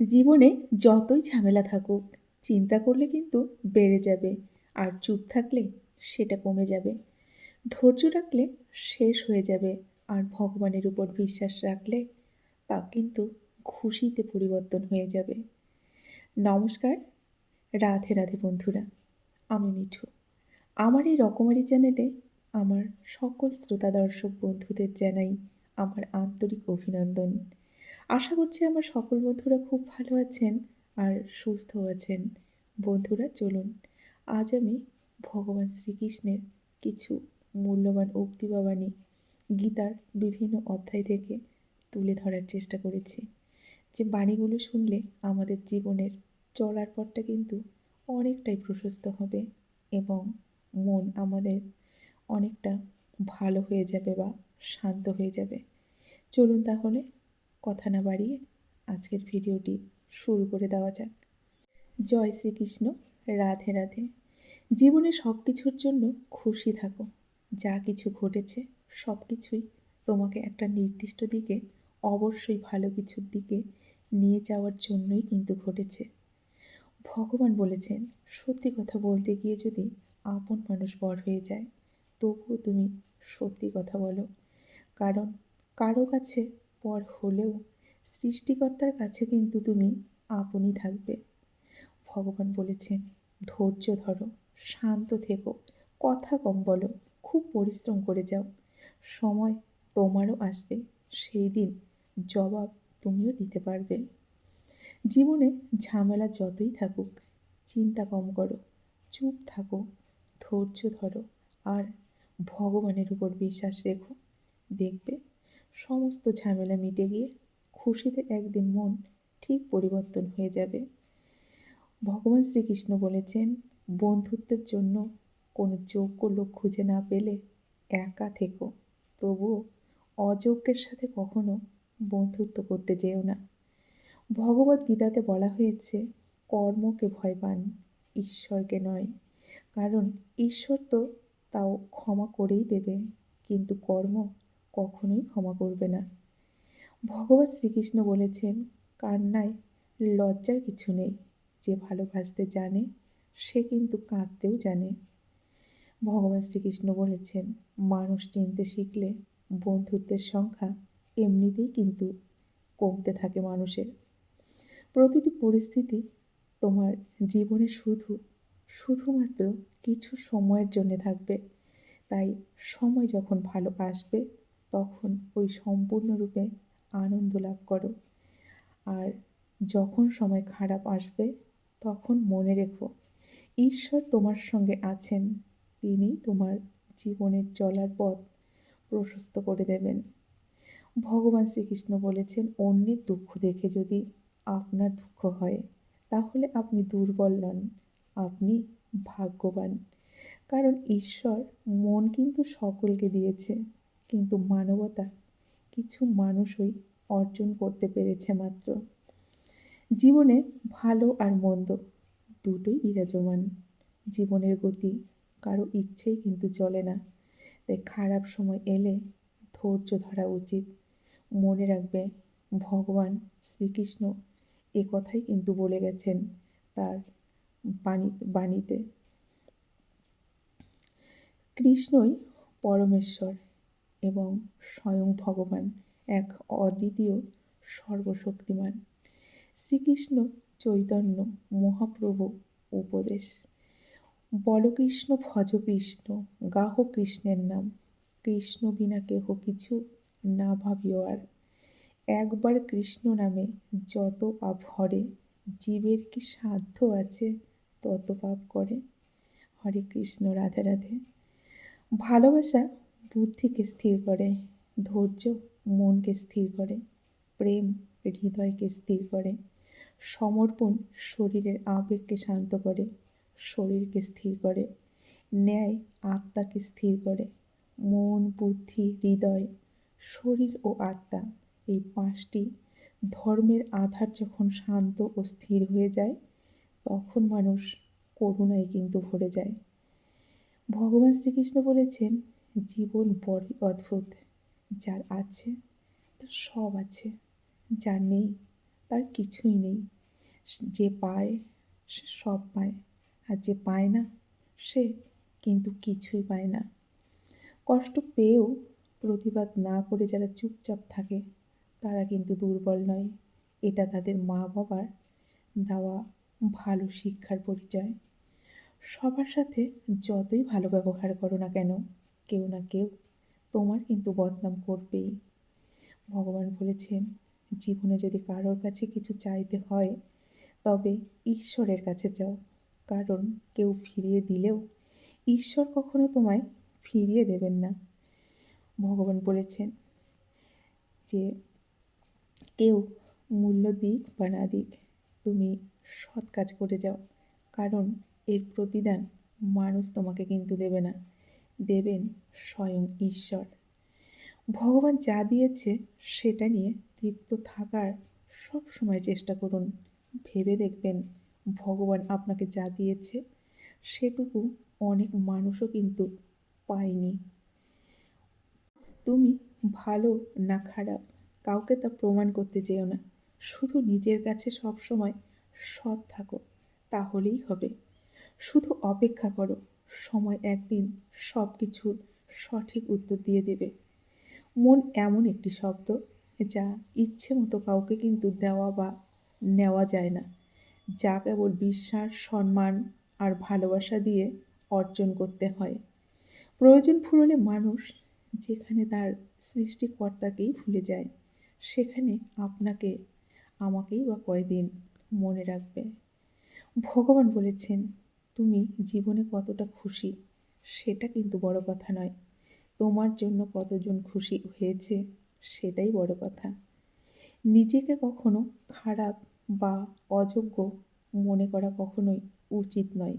জীবনে যতই ঝামেলা থাকুক, চিন্তা করলে কিন্তু বেড়ে যাবে আর চুপ থাকলে সেটা কমে যাবে। ধৈর্য রাখলে শেষ হয়ে যাবে আর ভগবানের উপর বিশ্বাস রাখলে তা কিন্তু খুশিতে পরিবর্তন হয়ে যাবে। নমস্কার, রাধে রাধে বন্ধুরা, আমি মিঠু। আমার এই রকমারি চ্যানেলে আমার সকল শ্রোতা দর্শক বন্ধুদের জানাই আমার আন্তরিক অভিনন্দন। আশা করছি আমার সকল বন্ধুরা খুব ভালো আছেন আর সুস্থ আছেন। বন্ধুরা, চলুন, আজ আমি ভগবান শ্রীকৃষ্ণের কিছু মূল্যবান উক্তি বা বাণী গীতার বিভিন্ন অধ্যায় থেকে তুলে ধরার চেষ্টা করেছি। যে বাণীগুলো শুনলে আমাদের জীবনের চলার পথটা কিন্তু অনেকটাই প্রশস্ত হবে এবং মন আমাদের অনেকটা ভালো হয়ে যাবে বা শান্ত হয়ে যাবে। চলুন তাহলে কথা না বাড়িয়ে আজকের ভিডিওটি শুরু করে দেওয়া যাক। জয় শ্রীকৃষ্ণ, রাধে রাধে। জীবনে সব কিছুর জন্য খুশি থাকো। যা কিছু ঘটেছে সব কিছুই তোমাকে একটা নির্দিষ্ট দিকে, অবশ্যই ভালো কিছুর দিকে নিয়ে যাওয়ার জন্যই কিন্তু ঘটেছে। ভগবান বলেছেন, সত্যি কথা বলতে গিয়ে যদি আপন মানুষ বড় হয়ে যায়, তবুও তুমি সত্যি কথা বলো। কারণ কারও কাছে পর হলেও সৃষ্টিকর্তার কাছে কিন্তু তুমি আপনই থাকবে। ভগবান বলেছেন ধৈর্য ধরো, শান্ত থেকো, কথা কম বলো, খুব পরিশ্রম করে যাও। সময় তোমারও আসবে, সেই দিন জবাব তুমিও দিতে পারবে। জীবনে ঝামেলা যতই থাকুক, চিন্তা কম করো, চুপ থাকো, ধৈর্য ধরো, আর ভগবানের উপর বিশ্বাস রেখো। দেখবে সমস্ত ঝামেলা মিটে গিয়ে খুশিতে একদিন মন ঠিক পরিবর্তন হয়ে যাবে। ভগবান শ্রীকৃষ্ণ বলেছেন, বন্ধুত্বের জন্য কোনো যোগ্য লোক খুঁজে না পেলে একা থেকো। তবুও অযোগ্যের সাথে কখনো বন্ধুত্ব করতে যেও না। ভগবত গীতাতে বলা হয়েছে, কর্মকে ভয় পান, ঈশ্বরকে নয়। কারণ ঈশ্বর তো তাও ক্ষমা করেই দেবে, কিন্তু কর্ম কখনোই ক্ষমা করবে না। ভগবান শ্রীকৃষ্ণ বলেছেন, কান্নায় লজ্জার কিছু নেই, যে ভালোবাসতে জানে, সে কিন্তু কাঁদতেও জানে। ভগবান শ্রীকৃষ্ণ বলেছেন, মানুষ চিনতে শিখলে বন্ধুত্বের সংখ্যা এমনিতেই কিন্তু কমতে থাকে মানুষের। প্রতিটি পরিস্থিতি তোমার জীবনে শুধু, শুধুমাত্র কিছু সময়ের জন্য থাকবে। তাই সময় যখন ভালো আসবে তখন ওই সম্পূর্ণরূপে আনন্দ লাভ করো। আর যখন সময় খারাপ আসবে, তখন মনে রেখো, ঈশ্বর তোমার সঙ্গে আছেন। তিনি তোমার জীবনের চলার পথ প্রশস্ত করে দেবেন। ভগবান শ্রীকৃষ্ণ বলেছেন, অন্যের দুঃখ দেখে যদি আপনার দুঃখ হয়, তাহলে আপনি দুর্বল নন, আপনি ভাগ্যবান। কারণ ঈশ্বর মন কিন্তু সকলকে দিয়েছে। কিন্তু মানবতা কিছু মানুষই অর্জন করতে পেরেছে মাত্র। জীবনে ভালো আর মন্দ দুটোই বিরাজমান। জীবনের গতি কারও ইচ্ছেই কিন্তু চলে না। তাই খারাপ সময় এলে ধৈর্য ধরা উচিত। মনে রাখবে, ভগবান শ্রীকৃষ্ণ এ কথাই কিন্তু বলে গেছেন তার বাণী, বাণীতে। কৃষ্ণই পরমেশ্বর। এবং স্বয়ং ভগবান এক অদ্বিতীয় সর্বশক্তিমান। শ্রীকৃষ্ণ চৈতন্য মহাপ্রভু উপদেশ। বলকৃষ্ণ ভজ কৃষ্ণ গাহ কৃষ্ণের নাম। কৃষ্ণ বিনা কেহ কিছু না ভাবিও আর। একবার কৃষ্ণ নামে যত পাপ হরে, জীবের কি সাধ্য আছে তত পাপ করে। হরে কৃষ্ণ, রাধে রাধে। ভালোবাসা বুদ্ধিকে স্থির করে, ধৈর্য মনকে স্থির করে, প্রেম হৃদয়কে স্থির করে, সমর্পণ শরীরের আবেগকে শান্ত করে, শরীরকে স্থির করে, ন্যায় আত্মাকে স্থির করে, মন, বুদ্ধি, হৃদয়, শরীর ও আত্মা এই পাঁচটি ধর্মের আধার যখন শান্ত ও স্থির হয়ে যায়, তখন মানুষ করুণায় কিন্তু ভরে যায়। ভগবান শ্রীকৃষ্ণ বলেছেন জীবন বড়ই অদ্ভুত। যার আছে, তার সব আছে। যার নেই, তার কিছুই নেই। যে পায়, সে সব পায়। আর যে পায় না, সে কিন্তু কিছুই পায় না। কষ্ট পেয়েও প্রতিবাদ না করে যারা চুপচাপ থাকে, তারা কিন্তু দুর্বল নয়। এটা তাদের মা বাবার দেওয়া ভালো শিক্ষার পরিচয়। সবার সাথে যতই ভালো ব্যবহার করো না কেন কেউ না কেউ তোমার কিন্তু বদনাম করবেই। ভগবান বলেছেন, জীবনে যদি কারোর কাছে কিছু চাইতে হয়, তবে ঈশ্বরের কাছে যাও কারণ কেউ ফিরিয়ে দিলেও ঈশ্বর কখনো তোমায় ফিরিয়ে দেবেন না। ভগবান বলেছেন যে, কেউ মূল্য দিক বা না দিক, তুমি সৎ কাজ করে যাও। কারণ এর প্রতিদান মানুষ তোমাকে কিন্তু দেবে না। দেবেন স্বয়ং ঈশ্বর। ভগবান যা দিয়েছে সেটা নিয়ে তৃপ্ত থাকার সব সময় চেষ্টা করুন। ভেবে দেখবেন ভগবান আপনাকে যা দিয়েছে সেটুকু অনেক মানুষও কিন্তু পায়নি। তুমি ভালো না খারাপ কাউকে তা প্রমাণ করতে যেও না। শুধু নিজের কাছে সবসময় সৎ থাকো, তাহলেই হবে। শুধু অপেক্ষা করো। সময় একদিন সব কিছুর সঠিক উত্তর দিয়ে দেবে। মন এমন একটি শব্দ যা ইচ্ছে মতো কাউকে কিন্তু দেওয়া বা নেওয়া যায় না, যা কেবল বিশ্বাস, সম্মান আর ভালোবাসা দিয়ে অর্জন করতে হয়। প্রয়োজন ফুরলে মানুষ যেখানে তার সৃষ্টিকর্তাকেই ভুলে যায়, সেখানে আপনাকে, আমাকেই বা কয়দিন মনে রাখবে। ভগবান বলেছেন তুমি জীবনে কতটা খুশি, সেটা কিন্তু বড় কথা নয়। তোমার জন্য কতজন খুশি হয়েছে, সেটাই বড় কথা। নিজেকে কখনো খারাপ বা অযোগ্য মনে করা কখনোই উচিত নয়,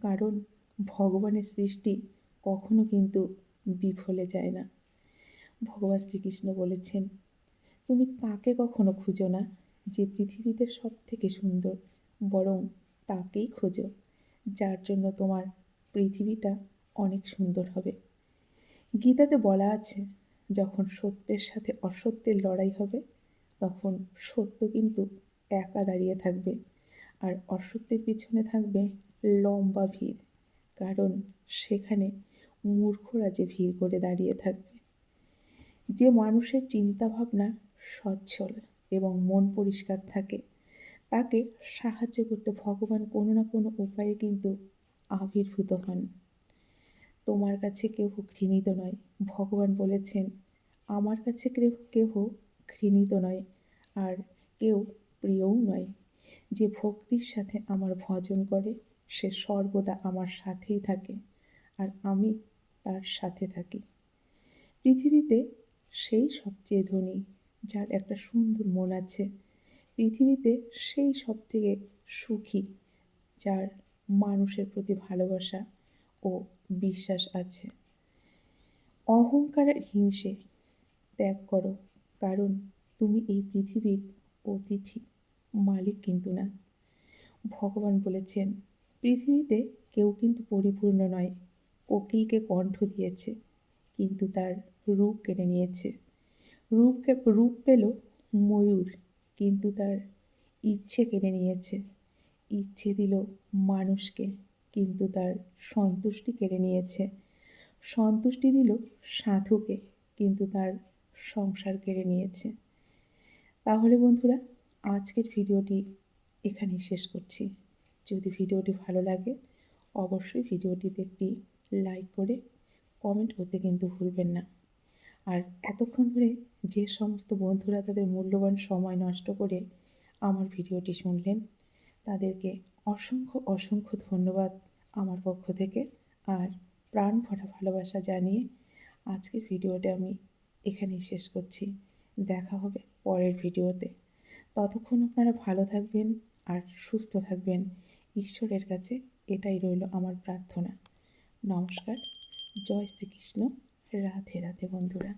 কারণ ভগবানের সৃষ্টি কখনো কিন্তু বিফলে যায় না। ভগবান শ্রীকৃষ্ণ বলেছেন, তুমি তাকে কখনো খুঁজো না যে পৃথিবীতে সব থেকে সুন্দর, বরং তাকেই খোঁজো। যার জন্য তোমার পৃথিবীটা অনেক সুন্দর হবে। গীতাতে বলা আছে, যখন সত্যের সাথে অসত্যের লড়াই হবে, তখন সত্য কিন্তু একা দাঁড়িয়ে থাকবে আর অসত্যের পিছনে থাকবে লম্বা ভিড়, কারণ সেখানে মূর্খরা যে ভিড় করে দাঁড়িয়ে থাকবে। যে মানুষের চিন্তাভাবনা সচ্ছল এবং মন পরিষ্কার থাকে তাকে সাহায্য করতে ভগবান কোনো না কোনো উপায়ে কিন্তু আবির্ভূত হন। তোমার কাছে কেউ ঘৃণিত নয়। ভগবান বলেছেন, আমার কাছে কেহ ঘৃণিত নয় আর কেউ প্রিয়ও নয়। যে ভক্তির সাথে আমার ভজন করে, সে সর্বদা আমার সাথেই থাকে আর আমি তার সাথে থাকি। পৃথিবীতে সেই সবচেয়ে ধনী, যার একটা সুন্দর মন আছে পৃথিবীতে সেই সব থেকে সুখী, যার মানুষের প্রতি ভালোবাসা ও বিশ্বাস আছে। অহংকার হিংসে ত্যাগ করো, কারণ তুমি এই পৃথিবীর অতিথি, মালিক কিন্তু না। ভগবান বলেছেন, পৃথিবীতে কেউ কিন্তু পরিপূর্ণ নয়, কোকিলকে কণ্ঠ দিয়েছে, কিন্তু তার রূপ কেড়ে নিয়েছে। রূপকে, রূপ পেল ময়ূর কিন্তু তার ইচ্ছে কেড়ে নিয়েছে। ইচ্ছে দিল মানুষকে, কিন্তু তার সন্তুষ্টি কেড়ে নিয়েছে। সন্তুষ্টি দিল সাধুকে, কিন্তু তার সংসার কেড়ে নিয়েছে। তাহলে বন্ধুরা, আজকের ভিডিওটি এখানেই শেষ করছি। যদি ভিডিওটি ভালো লাগে, অবশ্যই ভিডিওটিতে একটি লাইক করে কমেন্ট করতে কিন্তু ভুলবেন না। আর এতক্ষণ ধরে যে সমস্ত বন্ধুরা তাদের মূল্যবান সময় নষ্ট করে আমার ভিডিওটি শুনলেন, তাদেরকে অসংখ্য অসংখ্য ধন্যবাদ আমার পক্ষ থেকে। আর প্রাণ ভরা ভালোবাসা জানিয়ে আজকের ভিডিওটা আমি এখানেই শেষ করছি। দেখা হবে পরের ভিডিওতে। ততক্ষণ আপনারা ভালো থাকবেন আর সুস্থ থাকবেন। ঈশ্বরের কাছে এটাই রইল আমার প্রার্থনা। নমস্কার। জয় শ্রীকৃষ্ণ। রাধে রাধে বন্ধুরা।